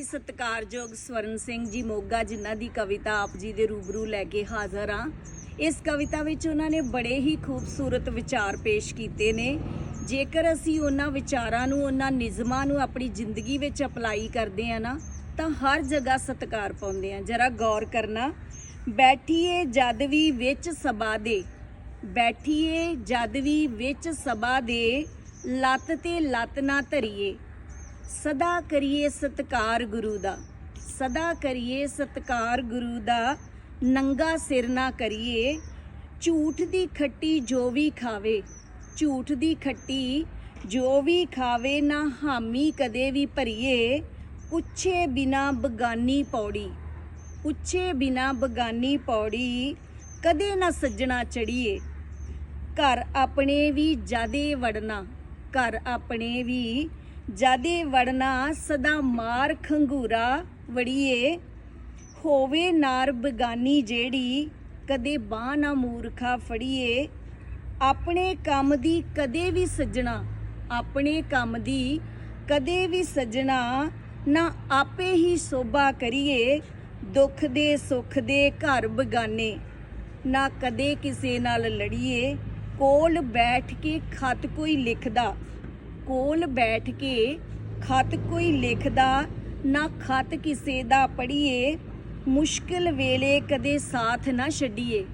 ਹੀ ਸਤਿਕਾਰਯੋਗ ਸਵਰਨ ਸਿੰਘ ਜੀ ਮੋਗਾ, ਜਿਨ੍ਹਾਂ ਦੀ ਕਵਿਤਾ ਆਪ ਜੀ ਦੇ ਰੂਬਰੂ ਲੈ ਕੇ ਹਾਜ਼ਰ ਹਾਂ। ਇਸ ਕਵਿਤਾ ਵਿੱਚ ਉਹਨਾਂ ਨੇ ਬੜੇ ਹੀ ਖੂਬਸੂਰਤ ਵਿਚਾਰ ਪੇਸ਼ ਕੀਤੇ ਨੇ। ਜੇਕਰ ਅਸੀਂ ਉਹਨਾਂ ਵਿਚਾਰਾਂ ਨੂੰ, ਉਹਨਾਂ ਨਿਯਮਾਂ ਨੂੰ ਆਪਣੀ ਜ਼ਿੰਦਗੀ ਵਿੱਚ ਅਪਲਾਈ ਕਰਦੇ ਆ ਨਾ, ਤਾਂ ਹਰ ਜਗ੍ਹਾ ਸਤਿਕਾਰ ਪਾਉਂਦੇ ਆ ਜਰਾ ਗੌਰ ਕਰਨਾ, ਬੈਠੀਏ ਜਦ ਵੀ ਵਿੱਚ ਸਭਾ ਦੇ, ਬੈਠੀਏ ਜਦ ਵੀ ਵਿੱਚ ਸਭਾ ਦੇ, ਲੱਤ ਤੇ ਲੱਤ ਨਾ ਧਰੀਏ। ਸਦਾ ਕਰੀਏ ਸਤਕਾਰ ਗੁਰੂ ਦਾ, ਸਦਾ ਕਰੀਏ ਸਤਕਾਰ ਗੁਰੂ ਦਾ, ਨੰਗਾ ਸਿਰ ਨਾ ਕਰੀਏ, ਝੂਠ ਦੀ ਖੱਟੀ ਜੋ ਵੀ ਖਾਵੇ, ਝੂਠ ਦੀ ਖੱਟੀ ਜੋ ਵੀ ਖਾਵੇ, ਨਾ ਹਾਮੀ ਕਦੇ ਵੀ ਭਰੀਏ, ਪੁੱਛੇ ਬਿਨਾ ਬਗਾਨੀ ਪੌੜੀ, ਪੁੱਛੇ ਬਿਨਾ ਬਗਾਨੀ ਪੌੜੀ, ਕਦੇ ਨਾ ਸੱਜਣਾ ਚੜੀਏ ਘਰ ਆਪਣੇ ਵੀ ਜਾਦੇ ਵੜਨਾ, ਘਰ ਆਪਣੇ ਵੀ ਜਾਦੇ ਵੜਨਾ ਸਦਾ ਮਾਰ ਖੰਗੂਰਾ ਵੜੀਏ, ਹੋਵੇ ਨਾਰ ਬਗਾਨੀ ਜਿਹੜੀ ਕਦੇ ਬਾਹ ਨਾ ਮੂਰਖਾ ਫੜੀਏ, ਆਪਣੇ ਕੰਮ ਦੀ ਕਦੇ ਵੀ ਸੱਜਣਾ, ਆਪਣੇ ਕੰਮ ਦੀ ਕਦੇ ਵੀ ਸੱਜਣਾ ਨਾ ਆਪੇ ਹੀ ਸੋਭਾ ਕਰੀਏ, ਦੁੱਖ ਦੇ ਸੁੱਖ ਦੇ ਘਰ ਬਗਾਨੇ, ਨਾ ਕਦੇ ਕਿਸੇ ਨਾਲ ਲੜੀਏ, ਕੋਲ ਬੈਠ ਕੇ ਖਤ ਕੋਈ ਲਿਖਦਾ ਕੋਲ ਬੈਠ ਕੇ ਖਤ ਕੋਈ ਲਿਖਦਾ, ਨਾ ਖਤ ਕਿਸੇ ਦਾ ਪੜ੍ਹੀਏ। ਮੁਸ਼ਕਿਲ ਵੇਲੇ ਕਦੇ ਸਾਥ ਨਾ ਛੱਡੀਏ।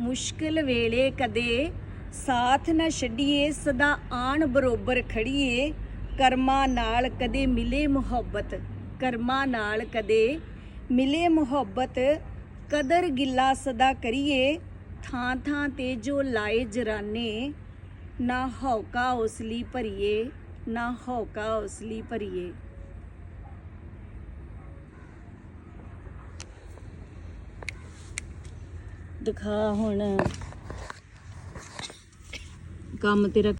ਮੁਸ਼ਕਿਲ ਵੇਲੇ ਕਦੇ ਸਾਥ ਨਾ ਛੱਡੀਏ, ਸਦਾ ਆਣ ਬਰੋਬਰ ਖੜੀਏ ਕਰਮਾਂ ਨਾਲ ਕਦੇ ਮਿਲੇ ਮੁਹੱਬਤ, ਕਰਮਾਂ ਨਾਲ ਕਦੇ ਮਿਲੇ ਮੁਹੱਬਤ। ਕਦਰ ਗਿੱਲਾ ਸਦਾ ਕਰੀਏ ਥਾਂ ਥਾਂ ਤੇ ਜੋ ਲਾਏ ਜਰਾਨੇ ਨਾ ਹੌਕਾ ਉਸ ਲਈ ਭਰੀਏ ਨਾ ਹੌਕਾ ਉਸ ਲਈ ਭਰੀਏ। ਦਿਖਾ ਹੁਣ ਕੰਮ ਤੇਰਾ